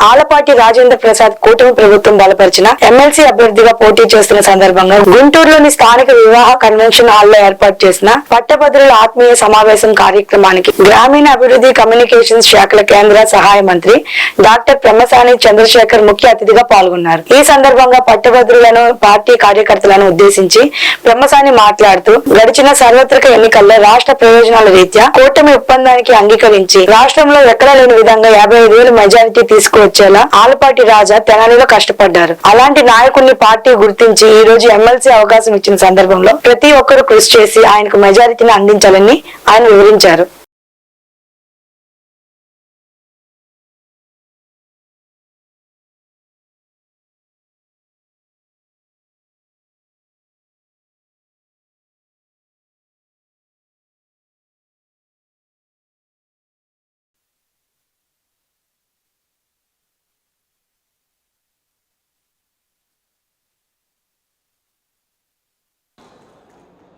ఆలపాటి రాజేంద్ర ప్రసాద్ కూటమి ప్రభుత్వం బలపరిచిన ఎమ్మెల్సీ అభ్యర్థిగా పోటీ చేస్తున్న సందర్భంగా గుంటూరులోని స్థానిక వివాహ కన్వెన్షన్ హాల్లో ఏర్పాటు చేసిన పట్టభద్రుల ఆత్మీయ సమావేశం కార్యక్రమానికి గ్రామీణ అభివృద్ధి కమ్యూనికేషన్ శాఖల కేంద్ర సహాయ మంత్రి డాక్టర్ ప్రమసాని చంద్రశేఖర్ ముఖ్య అతిథిగా పాల్గొన్నారు. ఈ సందర్భంగా పట్టభద్రులను పార్టీ కార్యకర్తలను ఉద్దేశించి బ్రహ్మసాని మాట్లాడుతూ గడిచిన సార్వత్రిక ఎన్నికల్లో రాష్ట్ర ప్రయోజనాల రీత్యా కూటమి ఒప్పందానికి అంగీకరించి రాష్ట్రంలో ఎక్కడా లేని విధంగా యాభై ఐదు వేల మెజారిటీ వచ్చేలా ఆలపాటి రాజా తెనాలిలో కష్టపడ్డారు. అలాంటి నాయకుడిని పార్టీ గుర్తించి ఈ రోజు ఎమ్మెల్సీ అవకాశం ఇచ్చిన సందర్భంలో ప్రతి ఒక్కరూ కృషి చేసి ఆయనకు మెజారిటీని అందించాలని ఆయన వివరించారు.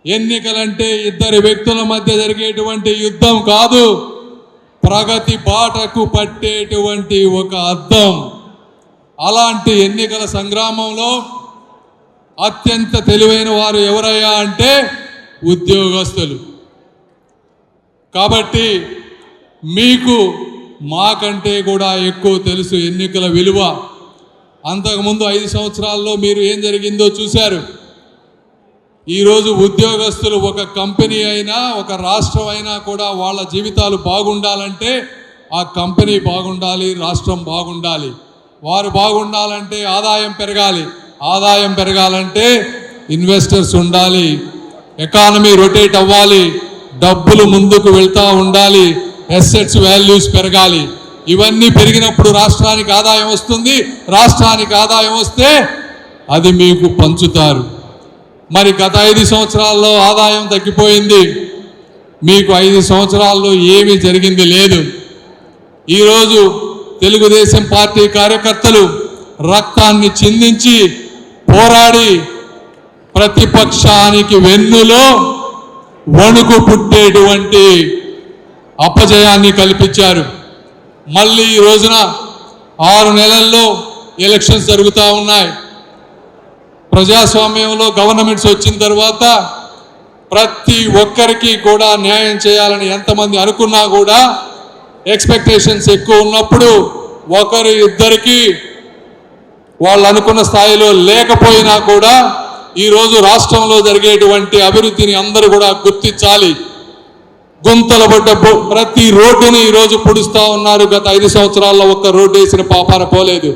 ఎన్నికలంటే ఇద్దరు వ్యక్తుల మధ్య జరిగేటువంటి యుద్ధం కాదు ప్రగతి బాటకు పట్టేటువంటి ఒక అర్థం అలాంటి ఎన్నికల సంగ్రామంలో అత్యంత తెలివైన వారు ఎవరయ్యా అంటే ఉద్యోగస్తులు. కాబట్టి మీకు మాకంటే కూడా ఎక్కువ తెలుసు ఎన్నికల విలువ. అంతకుముందు ఐదు సంవత్సరాల్లో మీరు ఏం జరిగిందో చూశారు. ఈరోజు ఉద్యోగస్తులు ఒక కంపెనీ అయినా ఒక రాష్ట్రం అయినా కూడా వాళ్ళ జీవితాలు బాగుండాలంటే ఆ కంపెనీ బాగుండాలి రాష్ట్రం బాగుండాలి. వారు బాగుండాలంటే ఆదాయం పెరగాలి. ఆదాయం పెరగాలంటే ఇన్వెస్టర్స్ ఉండాలి. ఎకానమీ రొటేట్ అవ్వాలి. డబ్బులు ముందుకు వెళ్తూ ఉండాలి. ఎస్సెట్స్ వాల్యూస్ పెరగాలి. ఇవన్నీ పెరిగినప్పుడు రాష్ట్రానికి ఆదాయం వస్తుంది. రాష్ట్రానికి ఆదాయం వస్తే అది మీకు పంచుతారు. మరి గత ఐదు సంవత్సరాల్లో ఆదాయం తగ్గిపోయింది. మీకు ఐదు సంవత్సరాల్లో ఏమీ జరిగింది లేదు. ఈరోజు తెలుగుదేశం పార్టీ కార్యకర్తలు రక్తాన్ని చిందించి పోరాడి ప్రతిపక్షానికి వెన్నులో వణుకు పుట్టేటువంటి అపజయాన్ని కల్పించారు. మళ్ళీ ఈ రోజున ఆరు నెలల్లో ఎలక్షన్స్ జరుగుతూ ఉన్నాయి. ప్రజాస్వామ్యంలో గవర్నమెంట్స్ వచ్చిన తర్వాత ప్రతి ఒక్కరికి కూడా న్యాయం చేయాలని ఎంతమంది అనుకున్నా కూడా ఎక్స్పెక్టేషన్స్ ఎక్కువ ఉన్నప్పుడు ఒకరు ఇద్దరికి వాళ్ళు అనుకున్న స్థాయిలో లేకపోయినా కూడా ఈరోజు రాష్ట్రంలో జరిగేటువంటి అభివృద్ధిని అందరూ కూడా గుర్తించాలి. గుంతలు పడ్డ ప్రతి రోడ్డుని ఈరోజు పొడుస్తూ ఉన్నారు. గత ఐదు సంవత్సరాల్లో ఒక్క రోడ్డు వేసిన పాపాన పోలేదు.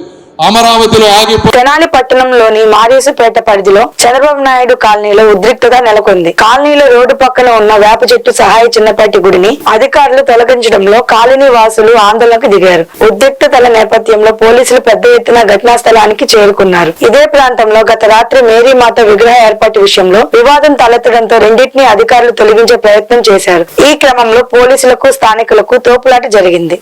అమరావతిలో ఆగిపో తెనాలి పట్టణంలోని మాదేశపేట పరిధిలో చంద్రబాబు నాయుడు కాలనీలో ఉద్రిక్తత నెలకొంది. కాలనీలో రోడ్డు పక్కన ఉన్న వేప చెట్టు సహాయ చిన్నపాటి గుడిని అధికారులు తొలగించడంలో కాలనీ వాసులు ఆందోళనకు దిగారు. ఉద్రిక్తతల నేపథ్యంలో పోలీసులు పెద్ద ఎత్తున ఘటనా స్థలానికి చేరుకున్నారు. ఇదే ప్రాంతంలో గత రాత్రి మేరీమాత విగ్రహ ఏర్పాటు విషయంలో వివాదం తలెత్తడంతో రెండింటినీ అధికారులు తొలగించే ప్రయత్నం చేశారు. ఈ క్రమంలో పోలీసులకు స్థానికులకు తోపులాట జరిగింది.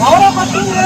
Ahora Matilde.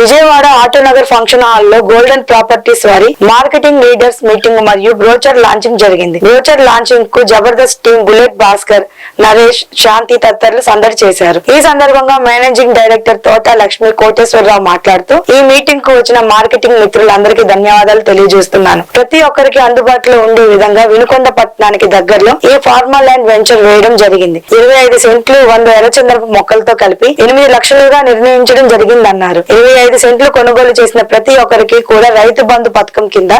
Vijayawada Autonagar function హాల్లో గోల్డెన్ ప్రాపర్టీస్ వారి మార్కెటింగ్ లీడర్స్ మీటింగ్ మరియు బ్రోచర్ లాంచింగ్ జరిగింది. బ్రోచర్ లాంచింగ్కు జబర్దస్త్ టీం బుల్లెట్ భాస్కర్ నరేష్ శాంతి తదితరులు సందడి చేశారు. ఈ సందర్భంగా మేనేజింగ్ డైరెక్టర్ తోట లక్ష్మి కోటేశ్వరరావు మాట్లాడుతూ ఈ మీటింగ్కు వచ్చిన మార్కెటింగ్ మిత్రులందరికీ ధన్యవాదాలు తెలియజేస్తున్నాను. ప్రతి ఒక్కరికి అందుబాటులో ఉండే విధంగా వినుకొండ పట్టణానికి దగ్గరలో ఈ ఫార్మా ల్యాండ్ వెంచర్ వేయడం జరిగింది. ఇరవై ఐదు సెంట్లు వంద ఎర్రచంద్రపు మొక్కలతో కలిపి ఎనిమిది లక్షలుగా నిర్ణయించడం జరిగిందన్నారు. ఇరవై ఐదు సెంట్లు కొనుగోలు చేసిన ప్రతి ఒక్కరికి కూడా రైతు బంధు పథకం కింద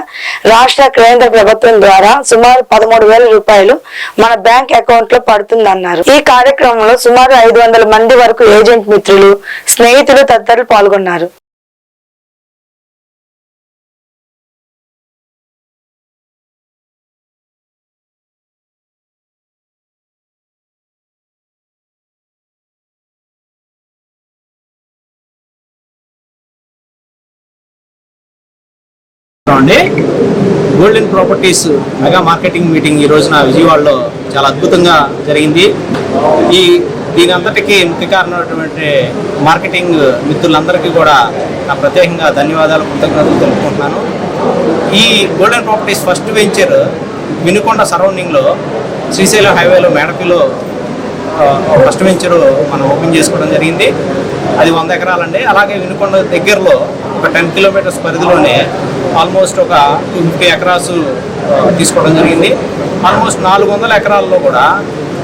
రాష్ట్ర కేంద్ర ప్రభుత్వం ద్వారా సుమారు పదమూడు వేల రూపాయలు మన బ్యాంక్ అకౌంట్లో పడుతుందన్నారు. ఈ కార్యక్రమంలో సుమారు ఐదు వందల మంది వరకు ఏజెంట్ మిత్రులు స్నేహితులు తదితరులు పాల్గొన్నారు. అండి golden properties mega marketing meeting ఈ రోజున విజయవాడలో చాలా అద్భుతంగా జరిగింది. ఈ దీని అంతటికీ ముఖ్య కారణమైనటువంటి మార్కెటింగ్ మిత్రులందరికీ కూడా నా ప్రత్యేకంగా ధన్యవాదాలు కృతజ్ఞతలు తెలుపుకుంటున్నాను. ఈ golden properties first venture Vinukonda సరౌండింగ్లో Srisailam హైవేలో మేడపిలో ఫస్ట్ వెంచర్ మనం ఓపెన్ చేసుకోవడం జరిగింది. అది వంద ఎకరాలండి. అలాగే వినుకొండ దగ్గరలో ఒక టెన్ కిలోమీటర్స్ పరిధిలోనే ఆల్మోస్ట్ ఒక టూ ఫిఫ్టీ ఎకరాస్ తీసుకోవడం జరిగింది. ఆల్మోస్ట్ నాలుగు వందల ఎకరాల్లో కూడా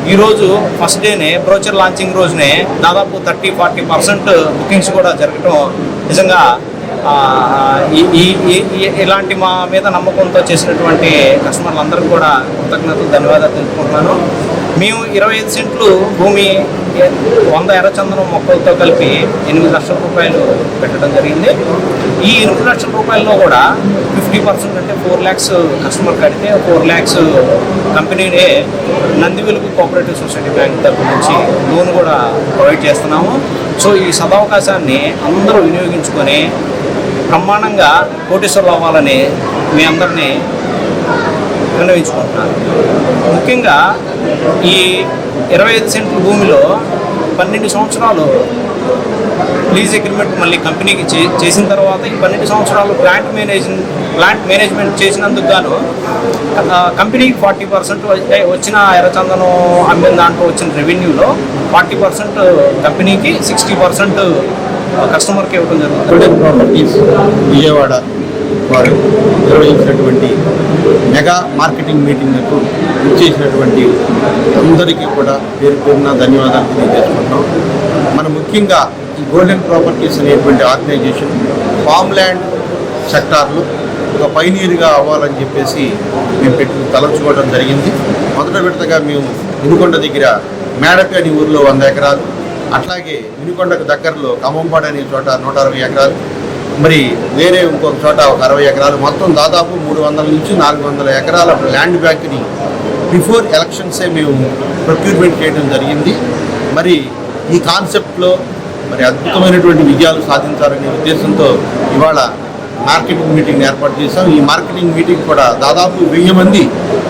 ఈరోజు ఫస్ట్ డేనే బ్రోచర్ లాంచింగ్ రోజునే దాదాపు థర్టీ ఫార్టీ పర్సెంట్ బుకింగ్స్ కూడా జరగటం నిజంగా ఈ- ఈ- ఇలాంటి మా మీద నమ్మకంతో చేసినటువంటి కస్టమర్లందరికీ కూడా కృతజ్ఞతలు ధన్యవాదాలు తెలుపుకుంటున్నాను. మేము ఇరవై ఐదు సెంట్లు భూమి వంద ఎర్రచందనం మొక్కలతో కలిపి ఎనిమిది లక్షల రూపాయలు పెట్టడం జరిగింది. ఈ ఎనిమిది లక్షల రూపాయల్లో కూడా ఫిఫ్టీ పర్సెంట్ అంటే ఫోర్ ల్యాక్స్ కస్టమర్ కడితే ఫోర్ ల్యాక్స్ కంపెనీనే నంది వెలుగు కోఆపరేటివ్ సొసైటీ బ్యాంక్ తరపు నుంచి లోన్ కూడా ప్రొవైడ్ చేస్తున్నాము. సో ఈ సదవకాశాన్ని అందరూ వినియోగించుకొని బ్రహ్మాండంగా కోటేశ్వరులు అవ్వాలని మీ అందరినీ విన్నవించుకుంటున్నాను ముఖ్యంగా ఈ ఇరవై ఐదు సెంట్ల భూమిలో పన్నెండు సంవత్సరాలు లీజ్ అగ్రిమెంట్ మళ్ళీ కంపెనీకి చే చేసిన తర్వాత ఈ పన్నెండు సంవత్సరాలు ప్లాంట్ మేనేజ్ ప్లాంట్ మేనేజ్మెంట్ చేసినందుకు గాను కంపెనీకి ఫార్టీ పర్సెంట్ వచ్చిన ఎర్రచందనం అమ్మిన దాంట్లో వచ్చిన రెవెన్యూలో ఫార్టీ పర్సెంట్ కంపెనీకి సిక్స్టీ పర్సెంట్ కస్టమర్కి ఇవ్వడం జరుగుతుంది. విజయవాడ వారు నిర్వహించినటువంటి మెగా మార్కెటింగ్ మీటింగ్కు ఇచ్చేసినటువంటి అందరికీ కూడా పేరు పేరున ధన్యవాదాలు తెలియజేసుకుంటున్నాం. మనం ముఖ్యంగా ఈ గోల్డెన్ ప్రాపర్టీస్ అనేటువంటి ఆర్గనైజేషన్ ఫామ్ ల్యాండ్ సెక్టార్లో ఒక పైనీరుగా అవ్వాలని చెప్పేసి మేము పెట్టి తలంచుకోవడం జరిగింది. మొదట విడతగా మేము వినుకొండ దగ్గర మేడపి అనే ఊరిలో వంద ఎకరాలు అట్లాగే వినుకొండకు దగ్గరలో ఖమ్మంపాడు అనే చోట నూట అరవై ఎకరాలు మరి వేరే ఇంకొక చోట ఒక అరవై ఎకరాలు మొత్తం దాదాపు మూడు వందల నుంచి నాలుగు వందల ఎకరాల ల్యాండ్ బ్యాంక్ని బిఫోర్ ఎలక్షన్సే మేము ప్రొక్యూర్మెంట్ చేయడం జరిగింది. మరి ఈ కాన్సెప్ట్లో మరి అద్భుతమైనటువంటి విజయాలు సాధించాలనే ఉద్దేశంతో ఇవాళ మార్కెటింగ్ మీటింగ్ ఏర్పాటు చేశాం. ఈ మార్కెటింగ్ మీటింగ్ కూడా దాదాపు వెయ్యి మంది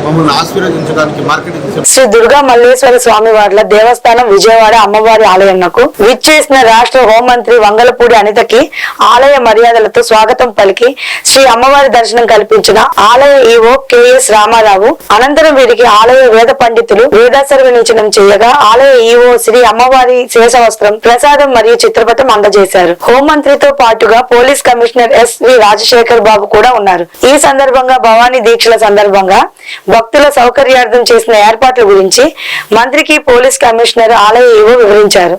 మమ్మల్ని ఆశీర్వదించడానికి మార్కెటింగ్ శ్రీ దుర్గా మల్లేశ్వర స్వామి వార్ల దేవస్థానం విజయవాడ అమ్మవారి ఆలయంకు విచ్చేసిన రాష్ట్ర హోంమంత్రి వంగలపూడి అనితకి ఆలయ మర్యాదలతో స్వాగతం పలికి శ్రీ అమ్మవారి దర్శనం కల్పించిన ఆలయ ఈవో కెఎస్ రామారావు. అనంతరం వీరికి ఆలయ వేద పండితులు వేదాశర్వనించడం చేయగా ఆలయ ఈవో శ్రీ అమ్మవారి శేషవస్త్రం ప్రసాదం మరియు చిత్రపటం అందజేశారు. హోంమంత్రితో పాటుగా police commissioner S V Rajasekhar Babu కూడా ఉన్నారు. ఈ సందర్భంగా భవానీ దీక్షల సందర్భంగా భక్తుల సౌకర్యార్థం చేసిన ఏర్పాట్ల గురించి మంత్రికి పోలీస్ కమిషనర్ ఆలయ ఏవో వివరించారు.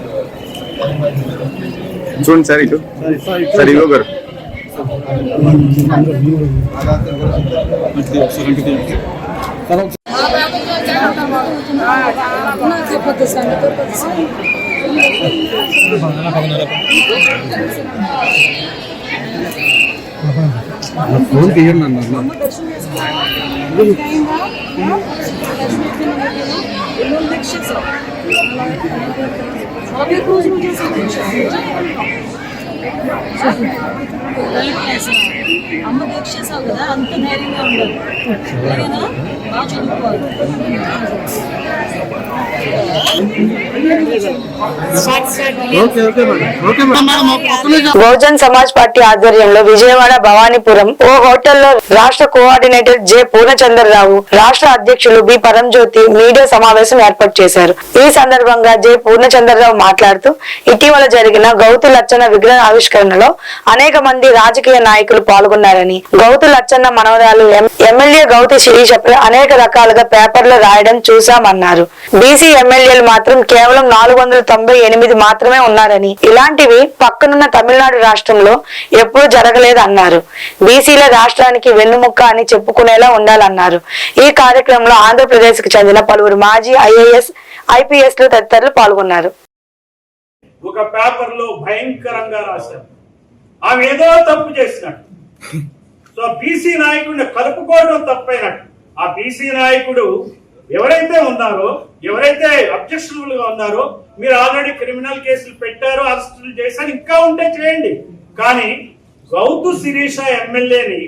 చూడండి సార్ ఇటు సార్ ఇగో గారు Abi konuşmayacağız. Öyle gelsin. Ama büyük şey sağladı. Anıtın her yerinde. Daha çabuk var. Bahujan Samaj party ఆధ్వర్యంలో విజయవాడ భవానీపురం ఓ హోటల్లో రాష్ట్ర కోఆర్డినేటర్ జె పూర్ణచంద్రరావు రాష్ట్ర అధ్యక్షులు బి పరంజ్యోతి మీడియా సమావేశం ఏర్పాటు చేశారు. ఈ సందర్భంగా జె పూర్ణచంద్రరావు మాట్లాడుతూ ఇటీవల జరిగిన గౌతు లచ్చన్న విగ్రహ ఆవిష్కరణలో అనేక మంది రాజకీయ నాయకులు పాల్గొన్నారని గౌతు లచ్చన్న మనవరాలు ఎం- ఎమ్మెల్యే గౌతి శిరీషపై అనేక రకాలుగా పేపర్లు రాయడం చూశామన్నారు. బీసీ ఎమ్మెల్యేలు మాత్రం కేవలం నాలుగు వందల తొంభై ఎనిమిది మాత్రమే ఉన్నారని. ఇలాంటివి పక్కనున్న తమిళనాడు రాష్ట్రంలో ఎప్పుడూ జరగలేదన్నారు. బీసీల రాష్ట్రానికి వెన్నుముక్క అని చెప్పుకునేలా ఉండాలన్నారు. ఈ కార్యక్రమంలో ఆంధ్రప్రదేశ్కు చెందిన పలువురు మాజీ ఐఏఎస్ ఐపీఎస్లు తదితరులు పాల్గొన్నారు. ఒక పేపర్లో భయంకరంగా రాశారు. ఆమె ఏదో తప్పు చేసినట్టు. సో బీసీ నాయకుడిని కలుపుకోవడం తప్పైనట్టు. ఆ బీసీ నాయకుడు ఎవరైతే ఉన్నారో ఎవరైతే అబ్జెక్షనబుల్గా ఉన్నారో మీరు ఆల్రెడీ క్రిమినల్ కేసులు పెట్టారు అరెస్టులు చేశారు ఇంకా ఉంటే చేయండి. కానీ గౌతు శిరీష ఎమ్మెల్యేని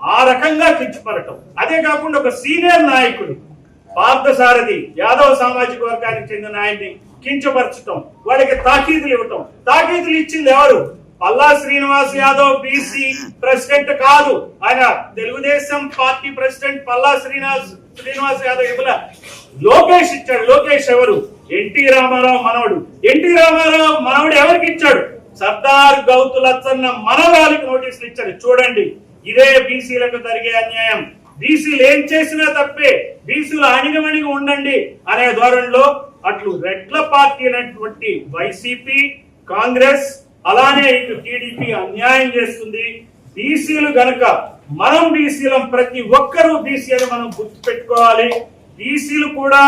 ఆ రకంగా కించపడటం. అదే కాకుండా ఒక సీనియర్ నాయకుడు పార్థసారథి యాదవ్ సామాజిక వర్గానికి చెందిన ఆయన్ని కించపరచటం వాళ్ళకి తాకీదులు ఇవ్వటం. తాకీదులు ఇచ్చింది ఎవరు? పల్లా శ్రీనివాస్ యాదవ్ బీసీ ప్రెసిడెంట్ కాదు. ఆయన తెలుగుదేశం పార్టీ ప్రెసిడెంట్ పల్లా శ్రీనివాస్ శ్రీనివాస్ యాదవ్ ఇవ్వల. లోకేష్ ఇచ్చాడు. లోకేష్ ఎవరు? ఎన్టీ రామారావు మనవడు. ఎన్టీ రామారావు మనవడు ఎవరికి ఇచ్చాడు? సర్దార్ గౌతు లచ్చన్న మనవరాలికి నోటీసులు ఇచ్చాడు. చూడండి ఇదే బీసీలకు జరిగే అన్యాయం. బీసీలు ఏం చేసినా తప్పే. బీసీలు అణిగమణిగి ఉండండి అనే ధోరణిలో అట్లు రెడ్ల పార్టీ అనేటువంటి వైసీపీ కాంగ్రెస్ అలానే ఇటు టీడీపీ అన్యాయం చేస్తుంది. బీసీలు గనక మనం బీసీలం ప్రతి ఒక్కరూ బీసీ అని మనం గుర్తు పెట్టుకోవాలి బీసీలు కూడా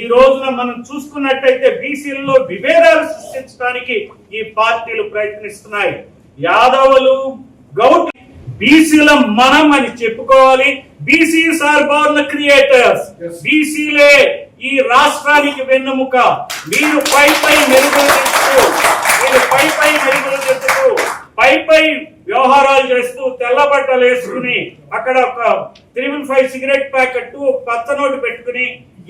ఈ రోజున మనం చూసుకున్నట్టయితే బీసీలలో విభేదాలు సృష్టించడానికి ఈ పార్టీలు ప్రయత్నిస్తున్నాయి. యాదవులు గౌట్ బీసీల మనం అని చెప్పుకోవాలి. బీసీస్ ఆర్ బోర్న్ క్రియేటర్స్ బీసీలే ఈ రాష్ట్రానికి వెన్నుముక. మీరు పై పై మెరుగులు తెచ్చుతూ మీరు పై పై మెరుగులు తెచ్చుతూ పై పై వ్యవహారాలు చేస్తూ తెల్ల బట్టలు వేసుకుని అక్కడ ఒక త్రిబుల్ ఫైవ్ సిగరెట్ ప్యాకెట్ పచ్చ నోటు పెట్టుకుని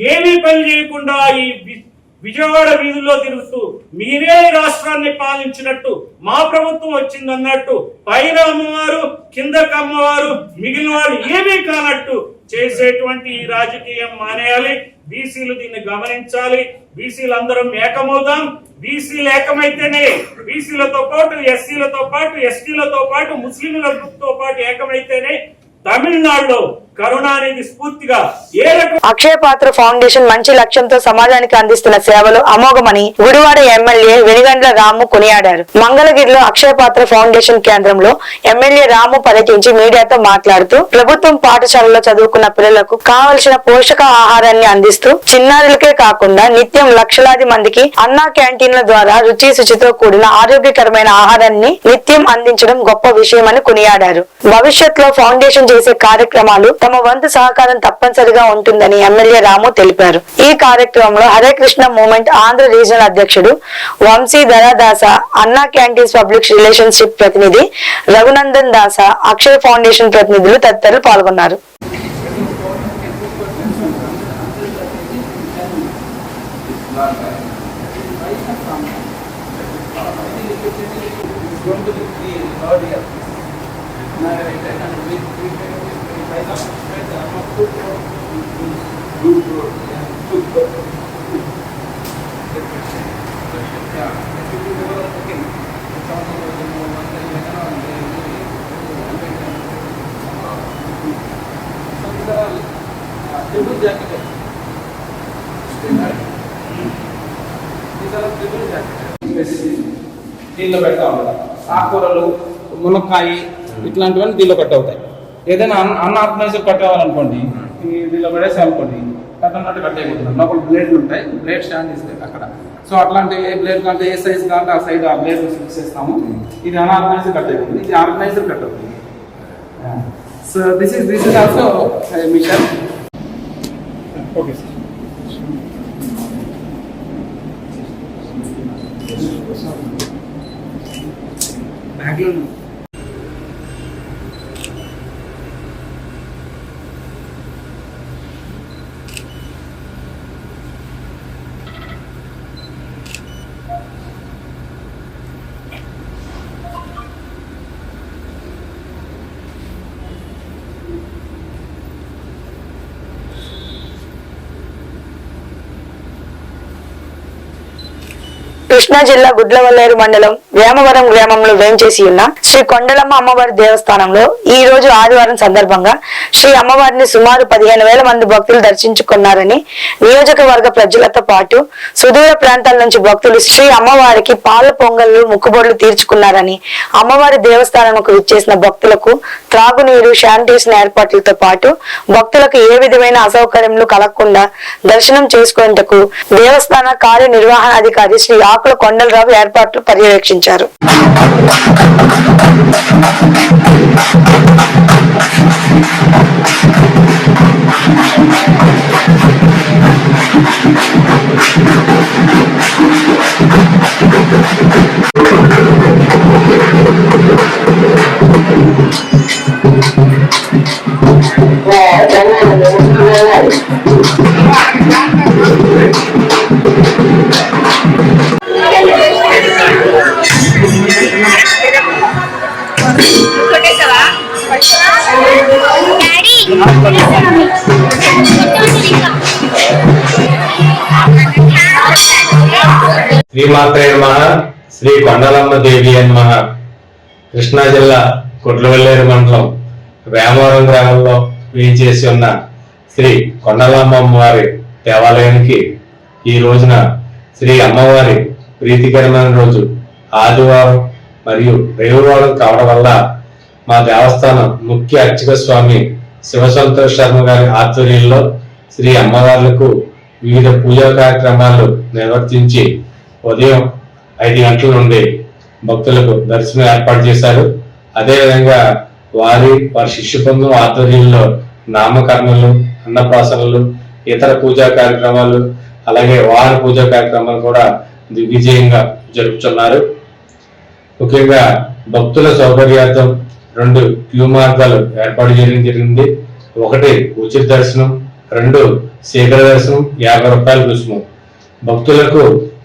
ఏమీ పని చేయకుండా ఈ విజయవాడ వీధుల్లో తిరుగుతూ మీరే రాష్ట్రాన్ని పాలించినట్టు మా ప్రభుత్వం వచ్చిందన్నట్టు పైన అమ్మవారు కిందకి అమ్మవారు మిగిలిన వాళ్ళు ఏమీ కానట్టు చేసేటువంటి ఈ రాజకీయం మానేయాలి. బీసీలు దీన్ని గమనించాలి. బీసీలు అందరం ఏకమవుదాం. బీసీలు ఏకమైతేనే బీసీలతో పాటు ఎస్సీలతో పాటు ఎస్టీలతో పాటు ముస్లింలతో పాటు ఏకమైతేనే తమిళనాడులో అక్షయపాత్ర అక్షయ పాత్ర ఫౌండేషన్ మంచి లక్ష్యంతో సమాజానికి అందిస్తున్న సేవలు అమోఘమని గుడివాడ ఎమ్మెల్యే వెనిగండ్ల రాము కొనియాడారు. మంగళగిరిలో అక్షయ పాత్ర ఫౌండేషన్ కేంద్రంలో ఎమ్మెల్యే రాము పర్యటించి మీడియాతో మాట్లాడుతూ ప్రభుత్వం పాఠశాలలో చదువుకున్న పిల్లలకు కావలసిన పోషక ఆహారాన్ని అందిస్తూ చిన్నారులకే కాకుండా నిత్యం లక్షలాది మందికి అన్నా క్యాంటీన్ల ద్వారా రుచి శుచితో కూడిన ఆరోగ్యకరమైన ఆహారాన్ని నిత్యం అందించడం గొప్ప విషయమని కొనియాడారు. భవిష్యత్తులో ఫౌండేషన్ చేసే కార్యక్రమాలు తమ వంతు సహకారం తప్పనిసరిగా ఉంటుందని ఎమ్మెల్యే రాము తెలిపారు. ఈ కార్యక్రమంలో హరే కృష్ణ మూమెంట్ ఆంధ్ర రీజనల్ అధ్యక్షుడు వంశీ ధరాదాస అన్నా క్యాంటీన్స్ పబ్లిక్ రిలేషన్షిప్ ప్రతినిధి రఘునందన్ దాస అక్షయ్ ఫౌండేషన్ ప్రతినిధులు తదితరులు పాల్గొన్నారు. దీనిలో పెడతా ఉంటారు ఆకుకూరలు మునక్కాయ ఇట్లాంటివన్నీ దీనిలో కట్ అవుతాయి ఏదైనా అన్ అన్ఆర్గనైజర్ కట్ అవ్వాలనుకోండి దీనిలో పడేసి అనుకోండి కట్ అన్నట్టు కట్ అయిపోతుంది లోపల బ్లేడ్లు ఉంటాయి బ్లేడ్ స్టాండ్ ఇస్తాయి అక్కడ. సో అట్లాంటి ఏ బ్లేడ్ కంటే ఏ సైజ్ కంటే ఆ సైడ్ ఆ బ్లేడ్ ఫిక్స్ చేస్తాము. ఇది అన్ఆర్గనైజర్ కట్ అయిపోతుంది ఇది ఆర్గనైజర్ కట్ అవుతుంది so this is this is also mission. Okay sir. 还并 Krishna జిల్లా గుడ్లవల్లేరు మండలం వేమవరం గ్రామంలో వేంచేసి ఉన్న శ్రీ కొండలమ్మ అమ్మవారి దేవస్థానంలో ఈ రోజు ఆదివారం సందర్భంగా శ్రీ అమ్మవారిని సుమారు పదిహేను వేల మంది భక్తులు దర్శించుకున్నారని నియోజకవర్గ ప్రజలతో పాటు సుదూర ప్రాంతాల నుంచి భక్తులు శ్రీ అమ్మవారికి పాల పొంగళ్ళు ముక్కుబొడ్లు తీర్చుకున్నారని అమ్మవారి దేవస్థానంకు విచ్చేసిన భక్తులకు త్రాగునీరు శానిటేషన్ ఏర్పాట్లతో పాటు భక్తులకు ఏ విధమైన అసౌకర్యములు కలగకుండా దర్శనం చేసుకునేందుకు దేవస్థాన కార్యనిర్వహణాధికారి శ్రీ కాకుల కొండలరావు ఏర్పాట్లు పర్యవేక్షించారు. శ్రీమాత్రే నమ. శ్రీ కొండలమ్మ దేవి నమ కృష్ణా జిల్లా కొట్లవల్లేరు మండలం వేమవరం గ్రామంలో వేయించేసి ఉన్న శ్రీ కొండలమ్మ అమ్మవారి దేవాలయానికి ఈ రోజున శ్రీ అమ్మవారి ప్రీతికరమైన రోజు. ఆదివారం మరియు రవివారం కావడం వల్ల మా దేవస్థానం ముఖ్య అర్చక స్వామి శివసంతోష్ శర్మ గారి ఆధ్వర్యంలో శ్రీ అమ్మవార్లకు వివిధ పూజా కార్యక్రమాలు నిర్వర్తించి ఉదయం ఐదు గంటల నుండి భక్తులకు దర్శనం ఏర్పాటు చేశారు. అదేవిధంగా వారి వారి శిష్య బృందం ఆధ్వర్యంలో నామకరణలు అన్నప్రాసనలు ఇతర పూజా కార్యక్రమాలు అలాగే వార పూజా కార్యక్రమాలు కూడా దిగ్విజయంగా జరుపుతున్నారు. ముఖ్యంగా భక్తుల సౌకర్యార్థం రెండు క్యూ మార్గాలు ఏర్పాటు చేయడం జరిగింది. ఒకటి ఉచిత దర్శనం రెండు శీఘ్ర దర్శనం యాభై రూపాయల రుసుము. భక్తులకు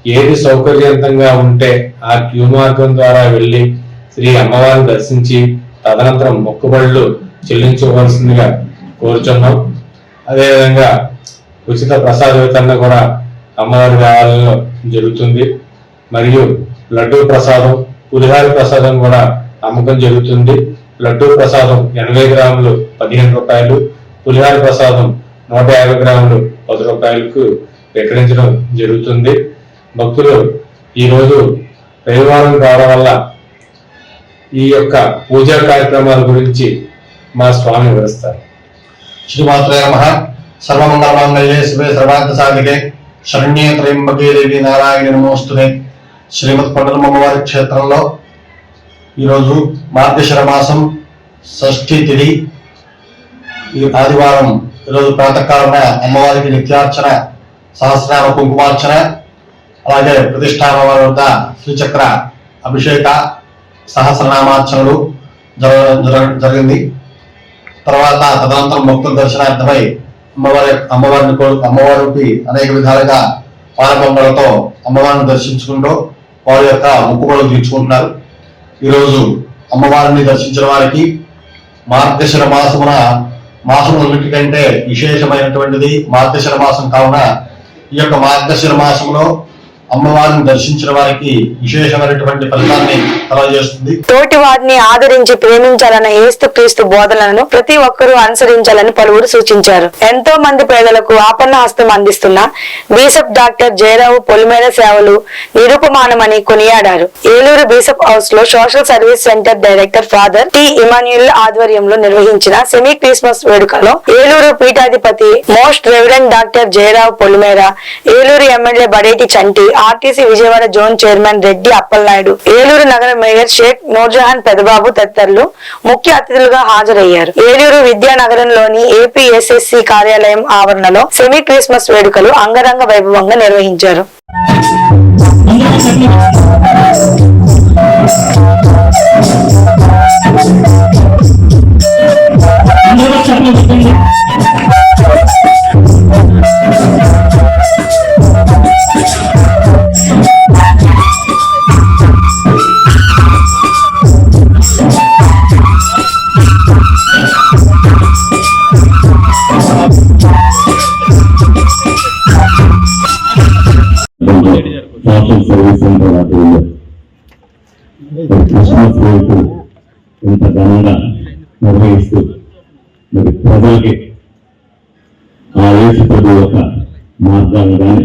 ఏది సౌకర్యవంతంగా ఉంటే ఆ క్యూ మార్గం ద్వారా వెళ్ళి శ్రీ అమ్మవారిని దర్శించి తదనంతరం మొక్కుబడులు చెల్లించవలసిందిగా కోరుచున్నాం. అదేవిధంగా ఉచిత ప్రసాద వితరణ కూడా అమ్మవారి దేవాలయంలో జరుగుతుంది. మరియు లడ్డూ ప్రసాదం పులిహార ప్రసాదం కూడా అమ్మకం జరుగుతుంది. లడ్డూ ప్రసాదం ఎనభై గ్రాములు పదిహేను రూపాయలు పులిహార ప్రసాదం నూట యాభై గ్రాములు పది రూపాయలకు విక్రయించడం జరుగుతుంది. భక్తులు ఈరోజు రవివారం కావడం వల్ల ఈ యొక్క పూజా కార్యక్రమాల గురించి మా స్వామి వివరిస్తారు. శ్రీమాత్రే నమ. సర్వమంగళమాంగళ్యే శివే సర్వాంత సాధికే శరణ్యే త్రయంబకే దేవి నారాయణ నమోస్తునే శ్రీమద్ కొండలమ్మవారి క్షేత్రంలో ఈరోజు మార్గశర మాసం షష్ఠి తిథి. ఈ ఆదివారం ఈరోజు ప్రాతకాలన అమ్మవారికి నిత్యార్చన సహస్రామ కుంకుమార్చన అలాగే ప్రతిష్టాన వద్ద శ్రీచక్ర అభిషేక సహస్రనామార్చనలు జర జరిగింది. తర్వాత తదనంతరం భక్తుల దర్శనార్థమై అమ్మవారి అమ్మవారిని అమ్మవారికి అనేక విధాలుగా పాలకొంగలతో అమ్మవారిని దర్శించుకుంటూ వారి యొక్క మొక్కుబడులు తీర్చుకుంటున్నారు. ఈరోజు అమ్మవారిని దర్శించిన వారికి మార్గశిర మాసమున మాసములన్నిటికంటే విశేషమైనటువంటిది మార్గశిర మాసం కావున ఈ యొక్క మార్గశిర మాసంలో అమ్మవారిని దర్శించిన వారికి విశేషమైనటువంటి ఫలితాన్ని కలగజేస్తుంది. తోటి వారిని ఆదరించి ప్రేమించాలన్న ఏస్తు క్రీస్తు బోధనలను ప్రతి ఒక్కరూ అనుసరించాలని పలువురు సూచించారు. ఎంతో మంది పేదలకు ఆపన్న హస్తం అందిస్తున్న బీసప్ డాక్టర్ జయరావు పొలిమేర సేవలు నిరూపమానమని కొనియాడారు. ఏలూరు బీసప్ హౌస్లో social service centre director father T Emmanuel ఆధ్వర్యంలో నిర్వహించిన సెమీ క్రిస్మస్ వేడుకలో ఏలూరు పీఠాధిపతి most reverend doctor Jayarao Polimera Eluru MLA Badeti Chanti RTC Vijayawada zone chairman Reddy Appalanaidu. Eluru నగర మేయర్ షేక్ నూర్జహాన్ పెదబాబు తదితరులు ముఖ్య అతిథులుగా హాజరయ్యారు. ఏలూరు విద్యానగరంలోని ఏపీఎస్ఎస్సి కార్యాలయం ఆవరణలో సెమీ క్రిస్మస్ వేడుకలు అంగరంగ వైభవంగా నిర్వహించారు. సోషల్ సర్వీస్ సెంటర్ ఆధ్వర్యంలో క్రిస్మస్ వేడుక ఇంత ఘనంగా నిర్వహిస్తూ మరి ప్రజలకి ఆ యేసు ప్రభు యొక్క మార్గాలు కానీ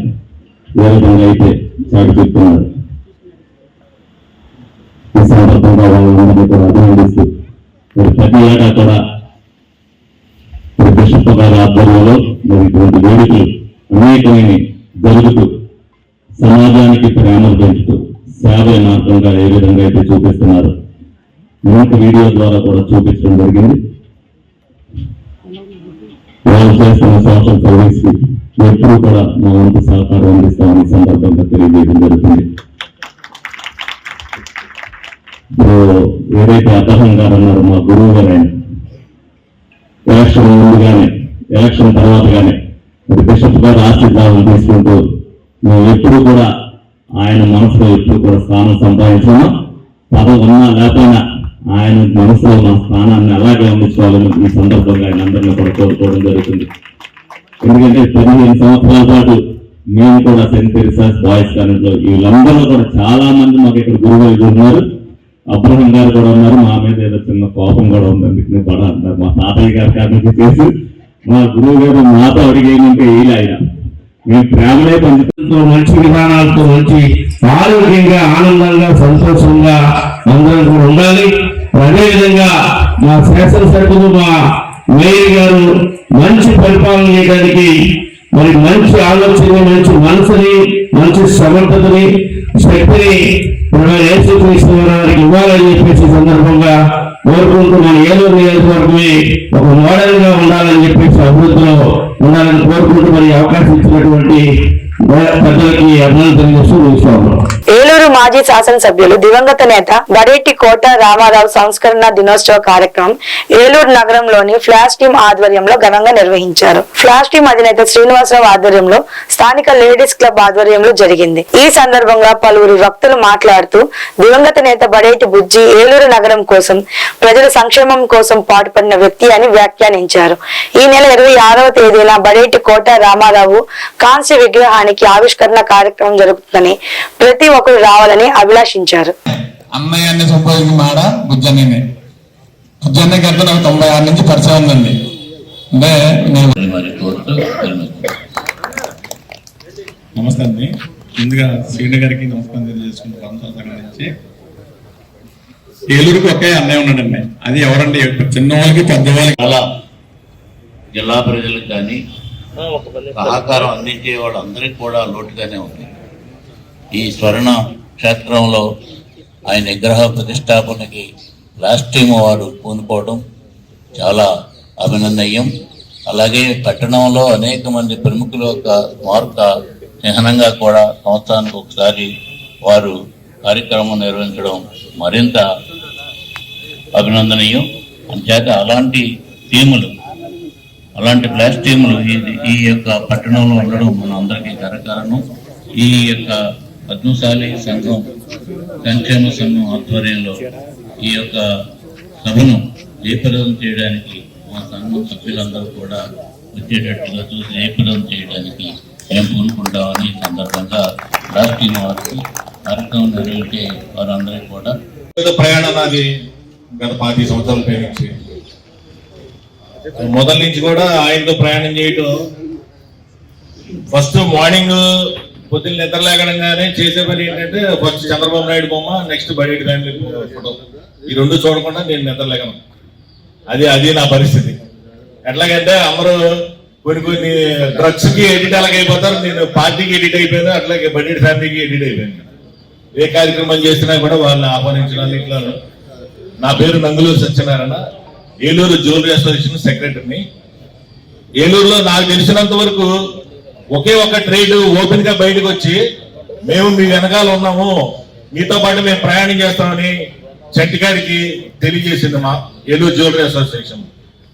ఏ విధంగా అయితే చాటి చెప్తున్నారు ఈ సందర్భంగా వాళ్ళందరినీ కూడా అభినందిస్తూ మరి ప్రతి ఏటా కూడా మరి బిషప్ గారి ఆధ్వర్యంలో మరి ఇటువంటి వేడుకలు అనేకమైన జరుగుతూ సమాజానికి ప్రేమను పెంచుతూ సేవ మార్గంగా ఏ విధంగా అయితే చూపిస్తున్నారు మనకు వీడియో ద్వారా కూడా చూపించడం జరిగింది. వాళ్ళు చేస్తున్న సోషల్ సర్వీస్కి ఎప్పుడూ కూడా మా వంతు సహకారం అందిస్తామని సందర్భంగా తెలియజేయడం జరుగుతుంది. ఏదైతే అద్దహం గారు అన్నారో మా గురువు గారు ఆయన ఎలక్షన్ ముందుగానే ఎలక్షన్ తర్వాత కానీ బిషప్ గారు ఆశీర్వాదం తీసుకుంటూ నువ్వు ఎప్పుడు కూడా ఆయన మనసులో ఎప్పుడు కూడా స్థానం సంపాదించుకున్నాం పదం ఉన్నా లేకపోయినా ఆయన మనసులో మన స్థానాన్ని అలాగే అందించుకోవాలని ఈ సందర్భంగా ఆయన అందరినీ కూడా కోరుకోవడం జరుగుతుంది. ఎందుకంటే పదిహేను సంవత్సరాల పాటు మేము కూడా సెంట్ రీసెర్చ్ బాయ్స్ కాలేజ్లో వీళ్ళందరూ కూడా చాలా మంది మాకు ఇక్కడ గురువులు ఉన్నారు. అబ్రహం గారు కూడా ఉన్నారు. మా మీద ఏదో చిన్న కోపం కూడా ఉంది అందుకని కూడా అన్నారు మా తాతయ్య గారి కారణం చేసి మా గురువు గారు మాతో అడిగేయమంటే వీళ్ళు ఆయన. మీ ప్రేమలే పంచుతూ మంచి విధానాలతో మంచి ఆరోగ్యంగా ఆనందంగా సంతోషంగా అందరం కూడా ఉండాలి. అదేవిధంగా మా శాసనసభ్యులు మా మేయర్ గారు మంచి పరిపాలన చేయడానికి మరి మంచి ఆలోచన మంచి మనసుని మంచి సమర్థతని శక్తిని యేసుక్రీస్తువారికి ఇవ్వాలని చెప్పేసి సందర్భంగా కోరుకుంటూ ఏలూరు నియోజకవర్గమే ఒక మోడల్గా ఉండాలని చెప్పేసి అభివృద్ధిలో ఉండాలని కోరుకుంటూ మరి అవకాశం ఇచ్చినటువంటి పెద్దలకి అభినందన తెలియజేస్తూ ముగిస్తాము మాజీ శాసనసభ్యులు దివంగత నేత బడేటి కోట రామారావు సంస్కరణ దినోత్సవ కార్యక్రమం ఏలూరు నగరంలోని ఫ్లాష్ టీం ఆధ్వర్యంలో ఘనంగా నిర్వహించారు. ఫ్లాష్ టీం అధినేత శ్రీనివాసరావు ఆధ్వర్యంలో స్థానిక లేడీస్ క్లబ్ ఆధ్వర్యంలో జరిగింది. ఈ సందర్భంగా పలువురు వక్తలు మాట్లాడుతూ దివంగత నేత బడేటి బుజ్జి ఏలూరు నగరం కోసం ప్రజల సంక్షేమం కోసం పాటుపడిన వ్యక్తి అని వ్యాఖ్యానించారు. ఈ నెల ఇరవై ఆరవ తేదీన బడేటి కోట రామారావు కాంస్య విగ్రహానికి ఆవిష్కరణ కార్యక్రమం జరుగుతుందని ప్రతి ఒక్కరు రావాలని అభిలాషించారు. అన్నయ్యని సంపాదించిన మాడ? బుజ్జన్ననే బుజ్జన్నకి అంటే నాకు తొంభై ఆరు నుంచి పరిచయం ఉందండి అంటే నేను నమస్తే అండి. ముందుగా శ్రీను గారికి నమస్కారం తెలియజేసుకుంటాం నుంచి ఏలూరుకి ఒకే అన్నయ్య ఉన్నాడండి. అది ఎవరండి? చిన్న వాళ్ళకి పెద్దవాళ్ళకి? చాలా జిల్లా ప్రజలకు కానీ సహకారం అందించే వాళ్ళందరికీ కూడా లోటుగానే ఉంది. ఈ స్వర్ణ క్షేత్రంలో ఆయన విగ్రహ ప్రతిష్టాపనకి లాస్ట్ టైం వారు పూనుకోవడం చాలా అభినందనీయం. అలాగే పట్టణంలో అనేక మంది ప్రముఖుల యొక్క మార్క చిహ్నంగా కూడా సంవత్సరానికి ఒకసారి వారు కార్యక్రమం నిర్వహించడం మరింత అభినందనీయం. అంచేత అలాంటి టీములు అలాంటి ప్లాస్ టీములు ఈ ఈ యొక్క పట్టణంలో ఉండడం మన అందరికీ కరకారణం ఈ యొక్క పద్మశాలి సంఘం సంక్షేమ సంఘం ఆధ్వర్యంలో ఈ యొక్క సభను జయప్రదం చేయడానికి మా సంఘం సభ్యులందరూ కూడా వచ్చేటట్టుగా చూసి జయప్రదం చేయడానికి మేము పూనుకుంటామని సందర్భంగా రాష్ట్రీయ వారికి కార్యక్రమం నిర్వహించే వారందరికీ కూడా ప్రయాణం నాది గత పాతి సంవత్సరాల పై నుంచి మొదటి నుంచి కూడా ఆయనతో ప్రయాణం చేయటం ఫస్ట్ మార్నింగ్ పొద్దున్న నిద్ర లేకడంగానే చేసే పని ఏంటంటే ఫస్ట్ చంద్రబాబు నాయుడు బొమ్మ నెక్స్ట్ బడేటి ఫ్యామిలీ ఫోటో. ఈ రెండు చూడకుండా నేను నిద్ర లేకను అది అది నా పరిస్థితి. ఎట్లాగంటే అందరూ కొన్ని కొన్ని డ్రగ్స్కి ఎడిట్ అలాగైపోతారు నేను పార్టీకి ఎడిట్ అయిపోయాను అట్లాగే బడ్జెట్ ఫ్యామిలీకి ఎడిట్ అయిపోయాను. ఏ కార్యక్రమం చేసినా కూడా వాళ్ళని ఆహ్వానించడానికి ఇట్లా నా పేరు నంగులూరు సత్యనారాయణ. ఏలూరు జ్యువెలరీ అసోసియేషన్ సెక్రటరీని. ఏలూరులో నాకు తెలిసినంత వరకు ఒకే ఒక ట్రైన్ ఓపెన్గా బయటకు వచ్చి మేము మీ వెనకాల ఉన్నాము. మీతో పాటు మేము ప్రయాణం చేస్తామని చెట్టిగారికి తెలియజేసింది మా ఏలూరు జ్యువెలరీ అసోసియేషన్.